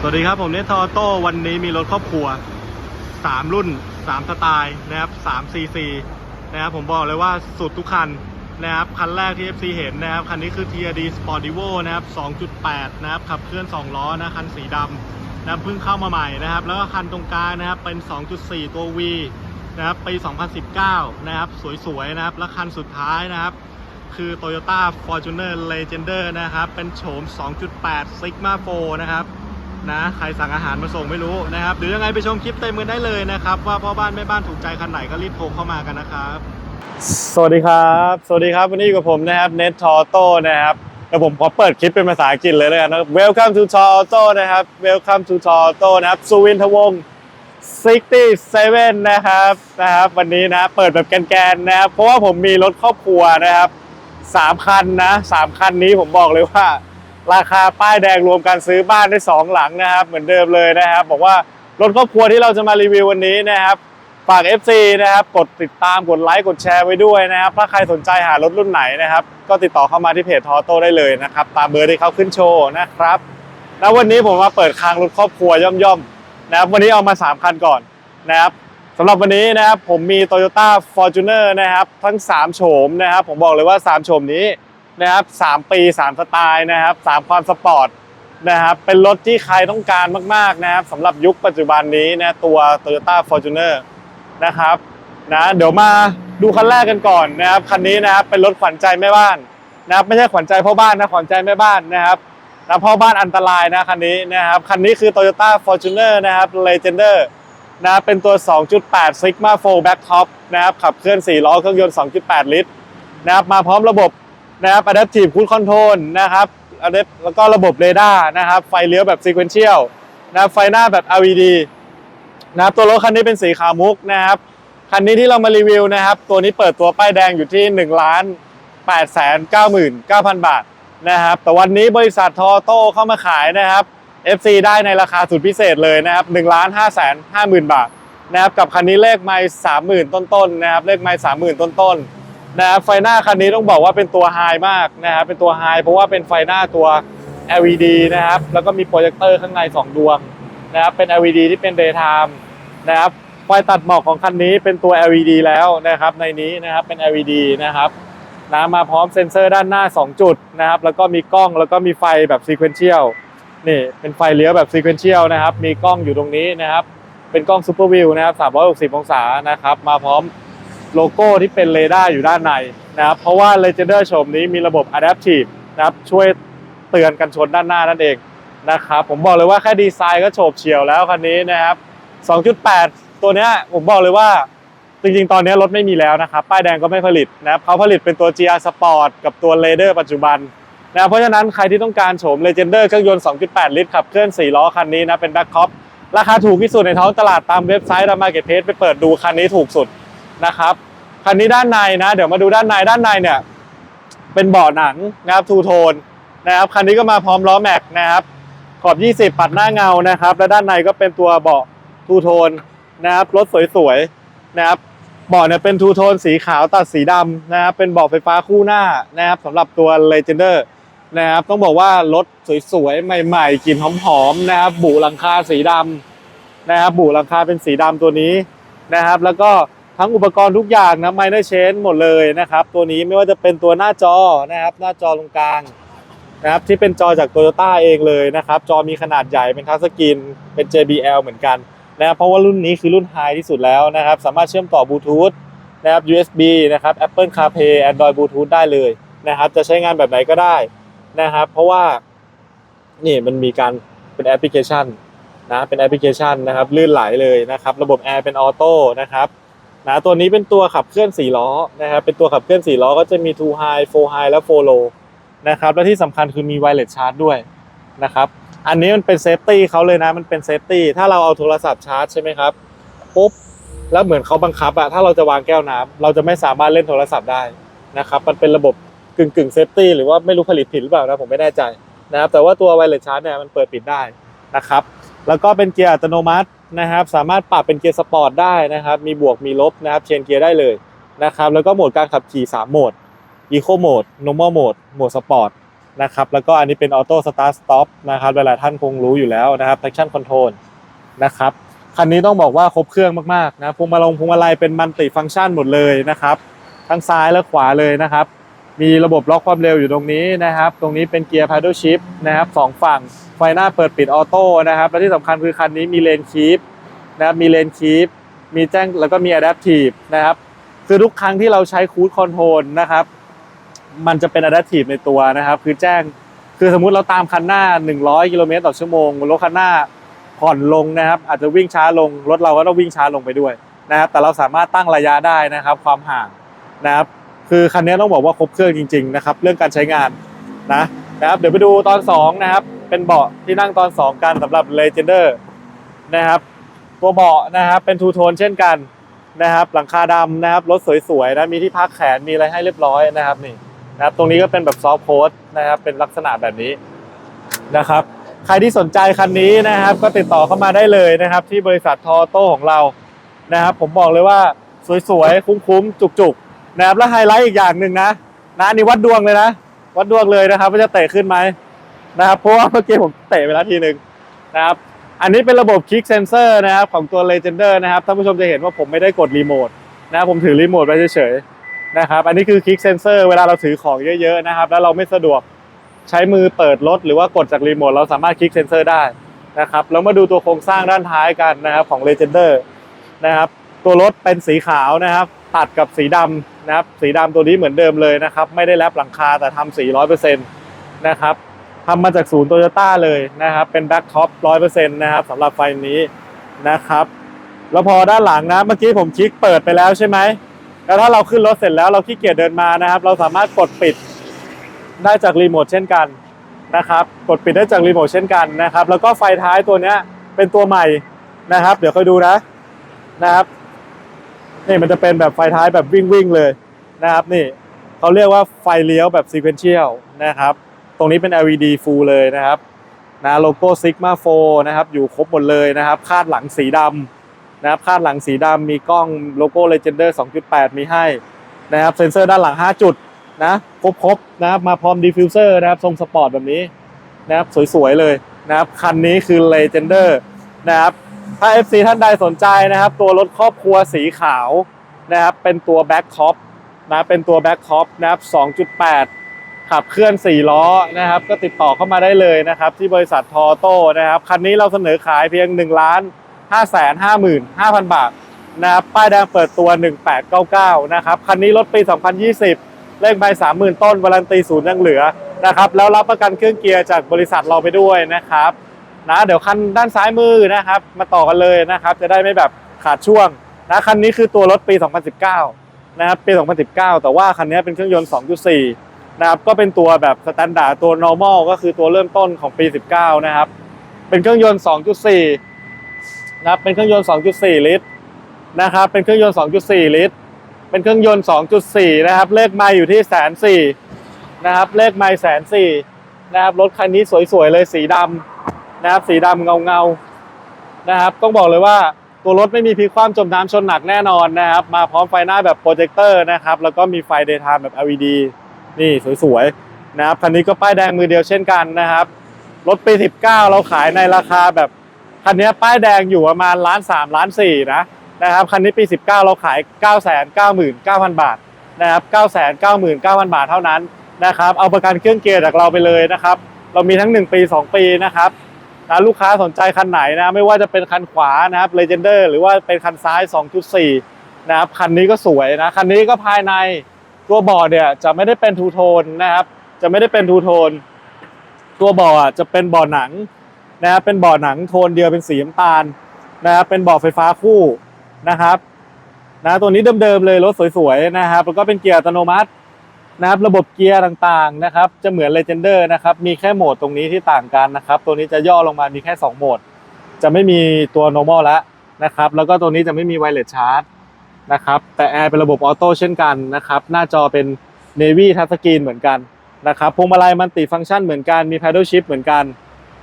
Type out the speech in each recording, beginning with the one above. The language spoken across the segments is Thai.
สวัสดีครับ ผมเนทอโต้วันนี้มีรถครอบครัว 3 รุ่น 3 สไตล์นะครับ3 cc นะครับผมบอกเลยว่าสุดทุกคันนะครับ คันแรกที่ FC เห็นนะครับ คันนี้คือ TRD Sportivo นะครับ 2.8 นะครับ ขับเคลื่อน 2 ล้อนะคันสีดำนะเพิ่งเข้ามาใหม่นะครับ แล้วก็คันตรงกลางนะครับเป็น 2.4 ตัว V นะครับปี 2019 นะครับ สวยๆนะครับ และคันสุดท้ายนะครับคือ Toyota Fortuner Legender นะครับ เป็นโฉม 2.8 Sigma 4 นะครับ นะใครสั่งอาหารมาส่งไม่รู้นะครับหรือยังไงไปชมคลิปเต็มกันได้เลยนะครับ ว่าพ่อบ้านแม่บ้านถูกใจคันไหนก็รีบโทรเข้ามากันนะครับ สวัสดีครับ สวัสดีครับวันนี้อยู่กับผมนะครับ Net Auto นะครับเดี๋ยวผมขอเปิดคลิปเป็นภาษาอังกฤษเลยแล้วกันนะครับ Welcome to Auto นะครับ Welcome to Auto นะครับสุวินทวงศ์67นะครับนะครับวันนี้นะเปิดแบบแกนๆนะครับเพราะว่าผมมีรถครอบครัวนะครับสามคันนะสามคันนี้ผมบอกเลยว่า ราคาป้ายแดงรวมกันซื้อบ้านได้สองหลังนะครับ เหมือนเดิมเลยนะครับ บอกว่ารถครอบครัวที่เราจะมารีวิววันนี้นะครับฝาก FC นะครับกดติดตามกดไลค์กดแชร์ไว้ด้วยนะครับ ถ้าใครสนใจหารถรุ่นไหนนะครับ ก็ติดต่อเข้ามาที่เพจทอโต้ได้เลยนะครับ ตามเบอร์ที่เขาขึ้นโชว์นะครับแล้ววันนี้ผมมาเปิดคางรถครอบครัวย่อมๆนะครับ วันนี้เอามา 3 คันก่อนนะครับสำหรับวันนี้นะครับผมมี Toyota Fortuner นะครับ ทั้ง 3 โฉมนะครับ ผมบอกเลยว่า 3 โฉมนี้ นะครับ3ปี3สไตล์นะครับ3ความสปอร์ตนะครับเป็นรถที่ใครต้องการมากๆนะครับสำหรับยุคปัจจุบันนี้นะตัว Toyota Fortuner นะครับนะเดี๋ยวมาดูคันแรกกันก่อนนะครับคันนี้นะครับเป็นรถขวัญใจแม่บ้านนะครับไม่ใช่ขวัญใจพ่อบ้านนะขวัญใจแม่บ้านนะครับนะพ่อบ้านอันตรายนะคันนี้นะครับคันนี้คือ Toyota Fortuner นะครับ Legender นะเป็นตัว 2.8 Sigma 4 Back Top นะครับขับเคลื่อน 4 ล้อเครื่องยนต์ 2.8 ลิตรนะครับมาพร้อมระบบ นะครับ Adaptive Cruise Control นะครับแล้วก็ระบบเรดาร์นะครับ ไฟเลี้ยวแบบ Sequential นะครับไฟหน้าแบบ LED นะครับตัวรถคันนี้เป็นสีขาวมุกนะครับ คันนี้ที่เรามารีวิวนะครับ ตัวนี้เปิดตัวป้ายแดงอยู่ที่1ล้าน8แสน99,000บาทนะครับ แต่วันนี้บริษัททอโต้เข้ามาขายนะครับ FC ได้ในราคาสุดพิเศษเลยนะครับ1ล้าน5แสน5หมื่นบาทนะครับกับคันนี้เลขไม่30,000ต้นๆนะครับเลขไม่30,000ต้นๆ นะครับไฟหน้าคันนี้ต้องบอกว่าเป็นตัวไฮมากนะครับเป็นตัวไฮเพราะว่าเป็นไฟหน้าตัว LED นะครับ แล้วก็มีโปรเจคเตอร์ข้างใน 2 ดวงนะครับเป็น LED ที่เป็น daytime นะครับไฟตัดหมอกของคันนี้เป็นตัว LED แล้วนะครับ ในนี้นะครับเป็น LED นะครับนะมาพร้อมเซ็นเซอร์ด้านหน้า 2 จุดนะครับ แล้วก็มีกล้องแล้วก็มีไฟแบบซีเควนเชียลนี่เป็นไฟเลี้ยวแบบซีเควนเชียลนะครับ มีกล้องอยู่ตรงนี้นะครับ เป็นกล้องซูเปอร์วิวนะครับ360 องศานะครับ มาพร้อม โลโก้ที่เป็นเรดาร์อยู่ด้านในนะครับเพราะว่า Legender โฉมนี้มีระบบ Adaptive นะครับช่วยเตือนกันชนด้านหน้านั่นเองนะครับผมบอกเลยว่าแค่ดีไซน์ก็โฉบเฉี่ยวแล้วคันนี้นะครับ 2.8 ตัวเนี้ยผมบอกเลยว่าจริงๆ ตอนนี้รถไม่มีแล้วนะครับ ป้ายแดงก็ไม่ผลิตนะครับเขาผลิตเป็นตัว GR Sport กับตัว r a d e r ปัจจุบันนะเพราะฉะนั้นใครที่ต้องการโฉม Legender เครื่องยนต์ 2.8 ลิตรขับเคลื่อน 4 ล้อคันนี้นะเป็นแบ็คท็อปราคาถูกที่สุดในท้องตลาดตามเว็บไซต์ตามมาเก็ตเพจไปเปิดดูคันนี้ถูกสุดนะครับ คันนี้ด้านในนะ เดี๋ยวมาดูด้านในด้านในเนี่ย เป็นเบาะหนังนะครับทูโทนนะครับคันนี้ก็มาพร้อมล้อแม็กนะครับ ขอบ 20 ปัดหน้าเงานะครับ และด้านในก็เป็นตัวเบาะทูโทนนะครับรถสวยๆนะครับเบาะเนี่ยเป็นทูโทนสีขาวตัดสีดำนะครับเป็นเบาะไฟฟ้าคู่หน้านะครับสำหรับตัว Legender นะครับต้องบอกว่ารถสวยๆ ใหม่ๆกลิ่นหอมๆนะครับบุหลังคาสีดำนะครับบุหลังคาเป็นสีดำตัวนี้นะครับ แล้วก็ ทั้งอุปกรณ์ทุกอย่างนะไมเนอร์เชนหมดเลยนะครับ ตัวนี้ไม่ว่าจะเป็นตัวหน้าจอนะครับ หน้าจอตรงกลางนะครับที่เป็นจอจากโตโยต้าเองเลยนะครับ จอมีขนาดใหญ่เป็นทัชสกรีนเป็น JBL เหมือนกันนะครับเพราะว่ารุ่นนี้คือรุ่นไฮที่สุดแล้วนะครับ สามารถเชื่อมต่อบลูทูธนะครับ USB นะครับ Apple CarPlay Android Bluetooth ได้เลยนะครับ จะใช้งานแบบไหนก็ได้นะครับ เพราะว่านี่มันมีการเป็นแอปพลิเคชันนะเป็นแอปพลิเคชันนะครับลื่นไหลเลยนะครับ ระบบแอร์เป็นออโต้นะครับ นะตัวนี้เป็นตัวขับเคลื่อน4ล้อนะครับเป็นตัวขับเคลื่อน4ล้อก็จะมี2 high 4 high และ4 low นะครับและที่สำคัญคือมี wireless charge ด้วยนะครับอันนี้มันเป็นเซฟตี้เขาเลยนะมันเป็นเซฟตี้ถ้าเราเอาโทรศัพท์ชาร์จใช่ไหมครับปุ๊บแล้วเหมือนเขาบังคับอะถ้าเราจะวางแก้วน้ำเราจะไม่สามารถเล่นโทรศัพท์ได้นะครับมันเป็นระบบกึ่งกึ่งเซฟตี้หรือว่าไม่รู้ผลิตผิดหรือเปล่านะผมไม่แน่ใจนะครับแต่ว่าตัวไวเลสชาร์จเนี่ยมันเปิดปิดได้นะครับแล้วก็เป็นเกียร์อัตโนมัติ นะครับ สามารถปรับเป็นเกียร์สปอร์ตได้นะครับ มีบวกมีลบนะครับ เชนเกียร์ได้เลยนะครับ แล้วก็โหมดการขับขี่ 3 โหมด Eco Mode Normal Mode โหมดสปอร์ตนะครับ แล้วก็อันนี้เป็นออโต้สตาร์ทสต็อปนะครับ หลายๆท่านคงรู้อยู่แล้วนะครับ traction control นะครับ คันนี้ต้องบอกว่าครบเครื่องมากๆนะพวงมาลงพวงมาลัยเป็นมัลติฟังก์ชันหมดเลยนะครับ ทั้งซ้ายและขวาเลยนะครับ มีระบบล็อกความเร็วอยู่ตรงนี้นะครับ ตรงนี้เป็นเกียร์ paddle shift นะครับสองฝั่ง ไฟหน้าเปิดปิดออโต้นะครับ และที่สำคัญคือคันนี้มีเลนคีปนะครับมีเลนคีปมีแจ้งแล้วก็มี adaptive นะครับคือทุกครั้งที่เราใช้คู e คอนโทรลนะครับ มันจะเป็น adaptive ในตัวนะครับ คือแจ้งคือสมมุติเราตามคันหน้า 100 กิโลเมตรต่อชั่วโมงรถคันหน้าผ่อนลงนะครับ อาจจะวิ่งช้าลงรถเราก็ต้องวิ่งช้าลงไปด้วยนะครับ แต่เราสามารถตั้งระยะได้นะครับ ความห่างนะครับ คือคันนี้ต้องบอกว่าครบเครื่องจริงๆนะครับเรื่องการใช้งานนะนะครับเดี๋ยวไปดูตอน2นะครับเป็นเบาะที่นั่งตอน 2 กันสำหรับ Legender นะครับตัวเบาะนะครับเป็นทูโทนเช่นกันนะครับหลังคาดำนะครับรถสวยๆนะมีที่พักแขนมีอะไรให้เรียบร้อยนะครับนี่นะครับตรงนี้ก็เป็นแบบซอฟต์โค้ดนะครับเป็นลักษณะแบบนี้นะครับใครที่สนใจคันนี้นะครับ ก็ติดต่อเข้ามาได้เลยนะครับ ที่บริษัททอโต้ของเรานะครับ ผมบอกเลยว่าสวยๆ คุ้มๆ จุกๆ นะครับและไฮไลท์อีกอย่างหนึ่งนะนะนี่วัดดวงเลยนะ วัดดวงเลยนะครับว่าจะเตะขึ้นไหมนะครับเพราะว่าเมื่อกี้ผมเตะไปแล้วทีหนึ่งนะครับอันนี้เป็นระบบ Kick Sensor นะครับของตัว Legender นะครับท่านผู้ชมจะเห็นว่าผมไม่ได้กดรีโมทนะครับผมถือรีโมทไปเฉยๆนะครับอันนี้คือ Kick Sensor เวลาเราถือของเยอะๆนะครับแล้วเราไม่สะดวกใช้มือเปิดรถหรือว่ากดจากรีโมทเราสามารถ Kick Sensor ได้นะครับแล้วมาดูตัวโครงสร้างด้านท้ายกันนะครับของ Legender นะครับตัวรถเป็นสีขาวนะครับ ตัดกับสีดำนะครับสีดำตัวนี้เหมือนเดิมเลยนะครับ ไม่ได้แลบหลังคาแต่ทำสีร้อยเปอร์เซ็นต์นะครับทำมาจากศูนย์โตโยต้าเลยนะครับ เป็นแบ็คท็อปร้อยเปอร์เซ็นต์นะครับสำหรับไฟนี้นะครับ แล้วพอด้านหลังนะเมื่อกี้ผมคลิกเปิดไปแล้วใช่ไหมแล้วถ้าเราขึ้นรถเสร็จแล้วเราขี้เกียจเดินมานะครับ เราสามารถกดปิดได้จากรีโมทเช่นกันนะครับ กดปิดได้จากรีโมทเช่นกันนะครับ แล้วก็ไฟท้ายตัวเนี้ยเป็นตัวใหม่นะครับ เดี๋ยวค่อยดูนะนะครับ นี่มันจะเป็นแบบไฟท้ายแบบวิ่งวิ่งๆเลยนะครับนี่เขาเรียกว่าไฟเลี้ยวแบบ sequential นะครับ ตรงนี้เป็น LED full เลยนะครับนะโลโก้ Sigma 4นะครับ อยู่ครบหมดเลยนะครับ คาดหลังสีดำนะครับ คาดหลังสีดำมีกล้องโลโก้ Legender 2.8 มีให้นะครับ เซ็นเซอร์ด้านหลัง 5 จุดนะ ครบๆนะครับ มาพร้อมดิฟฟิวเซอร์นะครับ ทรงสปอร์ตแบบนี้นะครับ สวยๆเลยนะครับ คันนี้คือ Legender นะครับ ถ้า FC ท่านใดสนใจนะครับ ตัวรถครอบครัวสีขาวนะครับ เป็นตัว Back Top นะเป็นตัว Back Top นะครับ 2.8 ขับเคลื่อน 4 ล้อนะครับ ก็ติดต่อเข้ามาได้เลยนะครับ ที่บริษัททอโต้นะครับ คันนี้เราเสนอขายเพียง 1 ล้าน5 5 5 5 0 0 0 บาทนะครับ ป้ายแดงเปิดตัว 1899 นะครับ คันนี้รถปี 2020 เลขใบ 30,000 ต้นวารันตีศูนย์ยังเหลือนะครับ แล้วรับประกันเครื่องเกียร์จากบริษัทเราไปด้วยนะครับ นะเดี๋ยวคันด้านซ้ายมือนะครับ มาต่อกันเลยนะครับ จะได้ไม่แบบขาดช่วงนะคันนี้คือตัวรถปี 2019 นะครับปี 2019 แต่ว่าคันนี้เป็นเครื่องยนต์ 2.4 นะครับก็เป็นตัวแบบสแตนดาร์ดตัว normal ก็คือตัวเริ่มต้นของปี 19 นะครับ เป็นเครื่องยนต์ 2.4 นะครับเป็นเครื่องยนต์ 2.4 ลิตรนะครับเป็นเครื่องยนต์ 2.4 ลิตร เป็นเครื่องยนต์ 2.4 นะครับ เลขไมล์อยู่ที่แสนสี่นะครับเลขไมล์แสนสี่นะครับรถคันนี้สวยๆเลยสีดำ นะครับสีดำเงาเงานะครับต้องบอกเลยว่าตัวรถไม่มีพลิกคว่ำจมน้ำชนหนักแน่นอนนะครับ มาพร้อมไฟหน้าแบบโปรเจคเตอร์นะครับแล้วก็มีไฟ daytime แบบ LED นี่สวยๆนะครับคันนี้ก็ป้ายแดงมือเดียวเช่นกันนะครับรถปี 19 เราขายในราคาแบบคันนี้ป้ายแดงอยู่ประมาณล้านสามล้านสี่นะนะครับคันนี้ปี 19 เราขาย 9 9 9 9 0 0 0บาทนะครับ9 9 9 9 0 0 0 บาทเท่านั้นนะครับเอาประกันเครื่องเกียร์จากเราไปเลยนะครับ เรามีทั้ง 1 ปี 2 ปีนะครับ นะลูกค้าสนใจคันไหนนะไม่ว่าจะเป็นคันขวานะครับ Legender หรือว่าเป็นคันซ้าย 2.4 นะครับคันนี้ก็สวยนะคันนี้ก็ภายในตัวบอร์ดเนี่ยจะไม่ได้เป็นทูโทนนะครับ จะไม่ได้เป็นทูโทน ตัวเบาะอะจะเป็นเบาะหนังนะครับเป็นเบาะหนังโทนเดียวเป็นสีน้ำตาลนะครับเป็นเบาะไฟฟ้าคู่นะครับนะตัวนี้เดิมๆเลยรถสวยๆนะครับแล้วก็เป็นเกียร์อัตโนมัติ นะครับระบบเกียร์ต่างๆนะครับจะเหมือน Legender นะครับมีแค่โหมดตรงนี้ที่ต่างกันนะครับตัวนี้จะย่อลงมามีแค่ 2 โหมด จะไม่มีตัว normal แล้วนะครับแล้วก็ตัวนี้จะไม่มี wireless charge นะครับแต่แอร์เป็นระบบออโต้เช่นกันนะครับหน้าจอเป็น Navy Touchscreen เหมือนกันนะครับพวงมาลัยมันติฟังก์ชันเหมือนกันมี paddle shift เหมือนกัน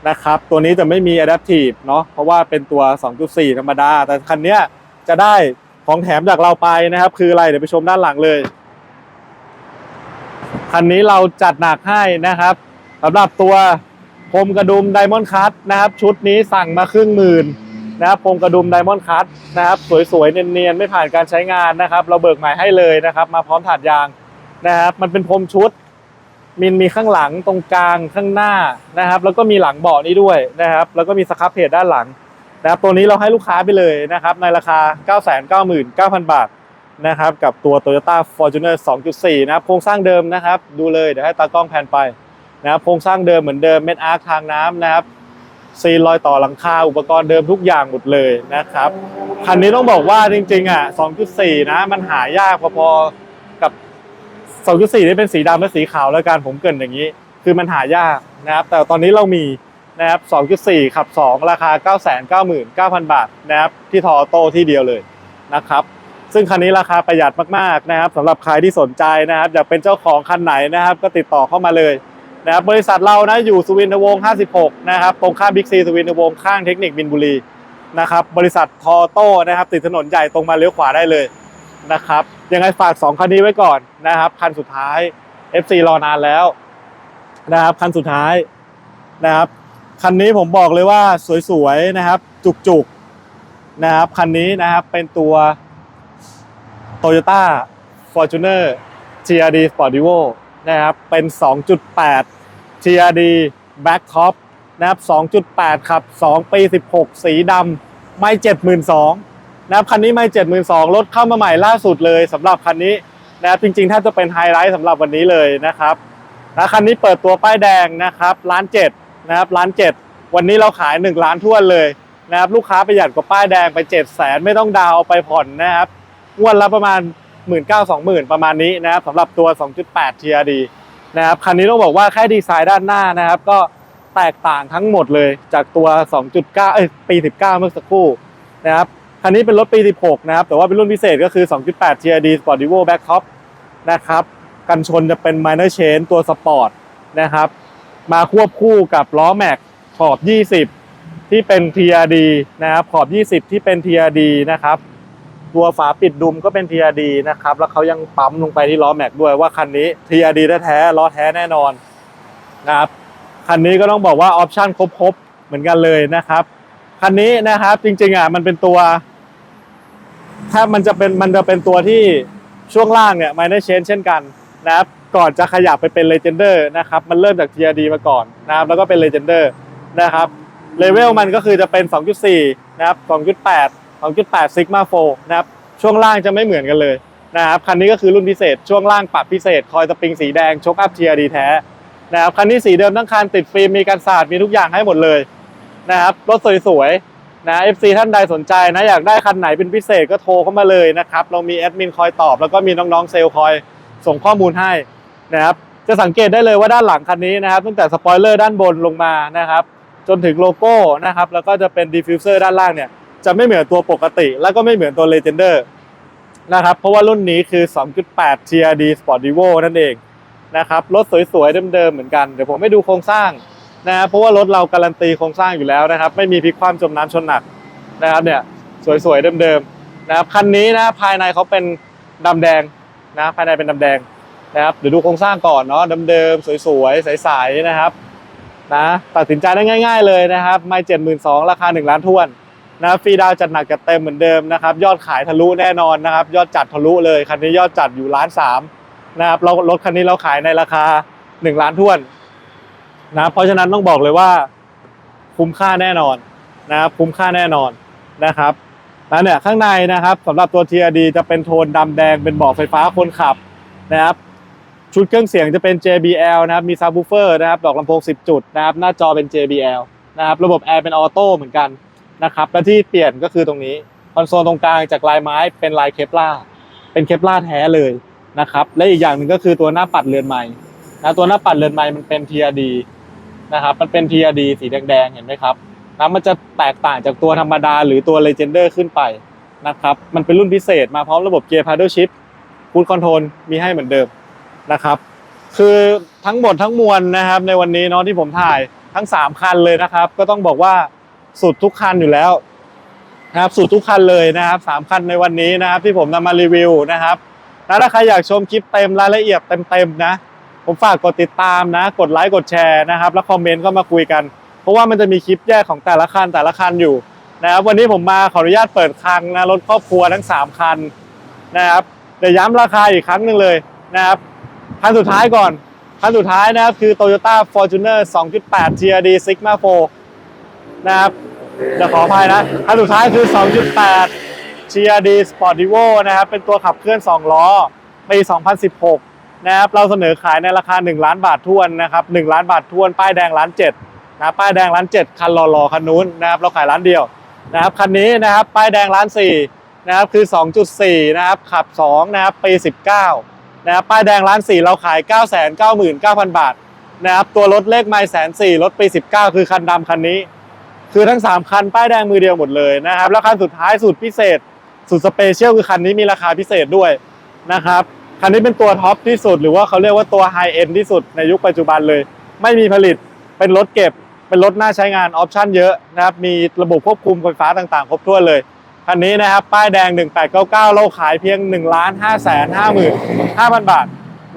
นะครับตัวนี้จะไม่มี adaptive เนาะเพราะว่าเป็นตัว 2.4 ธรรมดา แต่คันเนี้ยจะได้ของแถมจากเราไปนะครับ คืออะไรเดี๋ยวไปชมด้านหลังเลย คันนี้เราจัดหนักให้นะครับสำหรับตัวพรมกระดุมไดมอนด์คัตนะครับ ชุดนี้สั่งมาครึ่งหมื่นนะครับพรมกระดุมไดมอนด์คัตนะครับ สวยๆ เนียนๆ ไม่ผ่านการใช้งานนะครับ เราเบิกหมายให้เลยนะครับ มาพร้อมถาดยางนะครับ มันเป็นพรมชุดมินมีข้างหลังตรงกลางข้างหน้านะครับ แล้วก็มีหลังเบาะนี้ด้วยนะครับ แล้วก็มีสครับเพจด้านหลังนะครับตัวนี้เราให้ลูกค้าไปเลยนะครับ ในราคา 999,000 บาท นะครับกับตัว Toyota Fortuner 2.4 นะครับโครงสร้างเดิมนะครับ ดูเลยเดี๋ยวให้ตากล้องแพนไปนะครับโครงสร้างเดิมเหมือนเดิมเม็ดอาร์คทางน้ำนะครับซีนรอยต่อหลังคาอุปกรณ์เดิมทุกอย่างหมดเลยนะครับคันนี้ต้องบอกว่าจริงๆอะ 2.4 นะ มันหายากพอๆกับ 2.4 นี่เป็นสีดำและสีขาวแล้วกันผมเกินอย่างนี้ คือมันหายากนะครับ แต่ตอนนี้เรามีนะครับ 2.4 ขับ 2 ราคา 999,000 บาทนะครับ ที่ทอโต้ที่เดียวเลยนะครับ ซึ่งคันนี้ราคาประหยัดมากๆนะครับสำหรับใครที่สนใจนะครับอยากเป็นเจ้าของคันไหนนะครับ ก็ติดต่อเข้ามาเลยนะครับบริษัทเรานะอยู่สุวินทวงศ์56 นะครับตรงข้ามบิ๊กซีสุวินทวงศ์ข้างเทคนิคบินบุรีนะครับบริษัททอโต้นะครับติดถนนใหญ่ตรงมาเลี้ยวขวาได้เลยนะครับยังไงฝาก 2 คันนี้ไว้ก่อนนะครับ คันสุดท้าย FC รอนานแล้วนะครับคันสุดท้ายนะครับคันนี้ผมบอกเลยว่าสวยๆนะครับ จุกๆนะครับคันนี้นะครับเป็นตัว Toyota Fortuner TRD Sportivo นะครับเป็น 2.8 TRD Back Top นะครับ 2.8ครับ 2 ปี 16 สีดำไม่ 72,000นะครับคันนี้ไม่ 72,000รถเข้ามาใหม่ล่าสุดเลยสำหรับคันนี้นะครับจริงๆ ถ้าจะเป็นไฮไลท์สำหรับวันนี้เลยนะครับนะคันนี้เปิดตัวป้ายแดงนะครับล้านเจ็ดนะครับล้านเจ็ดวันนี้เราขาย 1 ล้านท้วเลยนะครับลูกค้าประหยัดกว่าป้ายแดงไป 7 0 0 0 0 0ไม่ต้องดาวเอาไปผ่อนนะครับ งวดละประมาณ 1 9 0 0 0 20,000 ประมาณนี้นะครับสำหรับตัว 2.8 TRD นะครับคันนี้ต้องบอกว่าแค่ดีไซน์ด้านหน้านะครับ ก็แตกต่างทั้งหมดเลยจากตัว 2.9 เอ้ยปี 19 เมื่อสักครู่นะครับคันนี้เป็นรถปี 16 นะครับ แต่ว่าเป็นรุ่นพิเศษก็คือ 2.8 TRD Sportivo Back Top นะครับกันชนจะเป็น minor chain ตัวสปอร์ตนะครับ มาควบคู่กับล้อแม็กขอบ 20 ที่เป็น TRD นะครับขอบ 20 ที่เป็น TRD นะครับ ตัวฝาปิดดุมก็เป็น TRD นะครับ แล้วเขายังปั๊มลงไปที่ล้อแม็กด้วยว่าคันนี้ TRD แท้ๆล้อแท้แน่นอนนะครับคันนี้ก็ต้องบอกว่าออปชั่นครบๆเหมือนกันเลยนะครับคันนี้นะครับจริงๆอะมันเป็นตัว ถ้ามันจะเป็นมันจะเป็นตัวที่ช่วงล่างเนี่ยไม่ได้เชนเช่นกันนะครับก่อนจะขยับไปเป็น Legender นะครับมันเริ่มจาก TRD มาก่อนนะครับแล้วก็เป็น Legender นะครับเลเวลมันก็คือจะเป็น 2.4 นะครับ 2.8 2.8 Sigma 4นะครับช่วงล่างจะไม่เหมือนกันเลยนะครับคันนี้ก็คือรุ่นพิเศษ ช่วงล่างปรับพิเศษ คอยสปริงสีแดงชกอัพ TRD แท้นะครับคันนี้สีเดิมทั้งคันติดฟิล์มมีกันสาดมีทุกอย่างให้หมดเลยนะครับรถสวยๆนะ FC ท่านใดสนใจนะอยากได้คันไหนเป็นพิเศษก็โทรเข้ามาเลยนะครับเรามีแอดมินคอยตอบแล้วก็มีน้องๆเซลล์คอยส่งข้อมูลให้นะครับจะสังเกตได้เลยว่าด้านหลังคันนี้นะครับตั้งแต่สปอยเลอร์ด้านบนลงมานะครับจนถึงโลโก้นะครับแล้วก็จะเป็นดิฟฟิวเซอร์ด้านล่างเนี่ย จะไม่เหมือนตัวปกติ แล้วก็ไม่เหมือนตัว Legender นะครับ เพราะว่ารุ่นนี้คือ 2.8 TRD Sportivo นั่นเองนะครับ รถสวยๆเดิมๆเหมือนกัน เดี๋ยวผมให้ดูโครงสร้างนะเพราะว่ารถเราการันตีโครงสร้างอยู่แล้วนะครับ ไม่มีพลิกคว่ำจมน้ำชนหนักนะครับเนี่ยสวยๆเดิมๆนะครับคันนี้นะภายในเขาเป็นดำแดงนะภายในเป็นดำแดงนะครับเดี๋ยวดูโครงสร้างก่อนเนาะเดิมๆสวยๆใสๆนะครับนะตัดสินใจได้ง่าย ๆเลยนะครับไม่เจ็ดหมื่นสองราคาหนึ่งล้านทวน นะฟรีดาวจัดหนักจัดเต็มเหมือนเดิมนะครับยอดขายทะลุแน่นอนนะครับ ยอดจัดทะลุเลยคันนี้ยอดจัดอยู่ล้านสามนะครับเรารถคันนี้เราขายในราคาหนึ่งล้านทวนนะเพราะฉะนั้นต้องบอกเลยว่า คุ้มค่าแน่นอนนะครับคุ้มค่าแน่นอนนะครับแล้วเนี่ยข้างในนะครับสำหรับตัว TRD จะเป็นโทนดำแดงเป็นเบาะไฟฟ้าคนขับนะครับชุดเครื่องเสียงจะเป็น JBL นะครับมีซับ w ูเฟอร์นะครับดอกลำโพง 10 จุดนะครับหน้าจอเป็น JBL นะครับระบบแอร์เป็นออโต้เหมือนกัน นะครับ และที่เปลี่ยนก็คือตรงนี้คอนโซลตรงกลางจากลายไม้เป็นลายเคปลาเป็นเคปลาแท้เลยนะครับ และอีกอย่างหนึ่งก็คือตัวหน้าปัดเรือนไม้นะตัวหน้าปัดเรือนไม้มันเป็น TRD นะครับมันเป็น TRD สีแดงๆเห็นไหมครับนะมันจะแตกต่างจากตัวธรรมดาหรือตัว Legender ขึ้นไปนะครับมันเป็นรุ่นพิเศษมาพร้อมระบบเกียร์ paddle shift cruise control มีให้เหมือนเดิมนะครับ คือทั้งหมดทั้งมวลนะครับในวันนี้เนาะที่ผมถ่ายทั้ง 3 คันเลยนะครับ ก็ต้องบอกว่า สุดทุกคันอยู่แล้วนะครับสุดทุกคันเลยนะครับสามคันในวันนี้นะครับ ที่ผมนำมารีวิวนะครับแล้วถ้าใครอยากชมคลิปเต็มรายละเอียดเต็มๆนะ ผมฝากกดติดตามนะ กดไลค์กดแชร์นะครับ แล้วคอมเมนต์ก็มาคุยกัน เพราะว่ามันจะมีคลิปแยกของแต่ละคันแต่ละคันอยู่นะครับวันนี้ผมมาขออนุญาตเปิดคังนะรถครอบครัวทั้ง 3 คันนะครับเดี๋ยวย้ำราคาอีกครั้งหนึ่งเลยนะครับคันสุดท้ายก่อนคันสุดท้ายนะครับคือ Toyota Fortuner 2.8 TRD Sigma 4 นะครับเดี๋ยวขออภัยนะคันสุดท้ายคือ 2.8 TRD Sportivo นะครับ เป็นตัวขับเคลื่อน 2 ล้อปี 2016 นะครับ เราเสนอขายในราคา 1 ล้านบาททวนนะครับ 1 ล้านบาททวน ป้ายแดงล้านเจ็ดนะป้ายแดงล้านเจ็ดคันรอๆคันนู้นนะครับ เราขายล้านเดียวนะครับ คันนี้นะครับ ป้ายแดงล้านสี่นะครับ คือ 2.4 นะครับ ขับ 2 นะครับ ปี 19 นะครับ ป้ายแดงล้านสี่เราขาย 999,000 บาท นะครับ ตัวรถเลขไมล์แสนสี่รถปี 19 คือคันดำคันนี้ คือทั้ง 3 คันป้ายแดงมือเดียวหมดเลยนะครับ แล้วคันสุดท้ายสุดพิเศษ สุดสเปเชียลคือคันนี้มีราคาพิเศษด้วยนะครับ คันนี้เป็นตัวท็อปที่สุด หรือว่าเขาเรียกว่าตัวไฮเอ็นที่สุดในยุคปัจจุบันเลย ไม่มีผลิตเป็นรถเก็บ เป็นรถน่าใช้งานออปชั่นเยอะนะครับมีระบบควบคุมไฟฟ้าต่างๆ ครบถ้วนเลยคันนี้นะครับป้ายแดง 1899 เราขายเพียง 1 5 5 5 5 0 0 0 บาท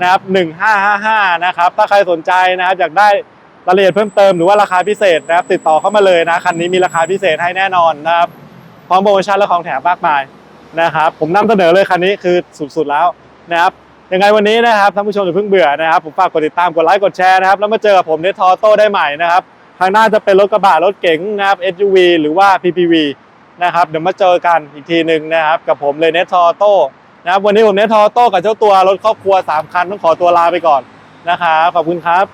นะครับ 1555 นะครับ ถ้าใครสนใจนะครับอยากได้ รายละเอียดเพิ่มเติมหรือว่าราคาพิเศษนะครับ ติดต่อเข้ามาเลยนะคันนี้มีราคาพิเศษให้แน่นอนนะครับพร้อมโปรโมชั่นและของแถมมากมายนะครับ ผมนำเสนอเลยคันนี้คือสุดๆแล้วนะครับยังไงวันนี้นะครับท่านผู้ชมอย่าเพิ่งเบื่อนะครับ ผมฝากกดติดตามกดไลค์กดแชร์นะครับแล้วมาเจอกับผมในทอโต้ได้ใหม่นะครับทางหน้าจะเป็นรถกระบะรถเก๋งนะครับ SUV หรือว่า PPV นะครับเดี๋ยวมาเจอกันอีกทีหนึ่งนะครับกับผมเลยเนททอโต้นะครับวันนี้ผมเนททอโต้กับเจ้าตัวรถครอบครัว 3 คันต้องขอตัวลาไปก่อนนะครับขอบคุณครับ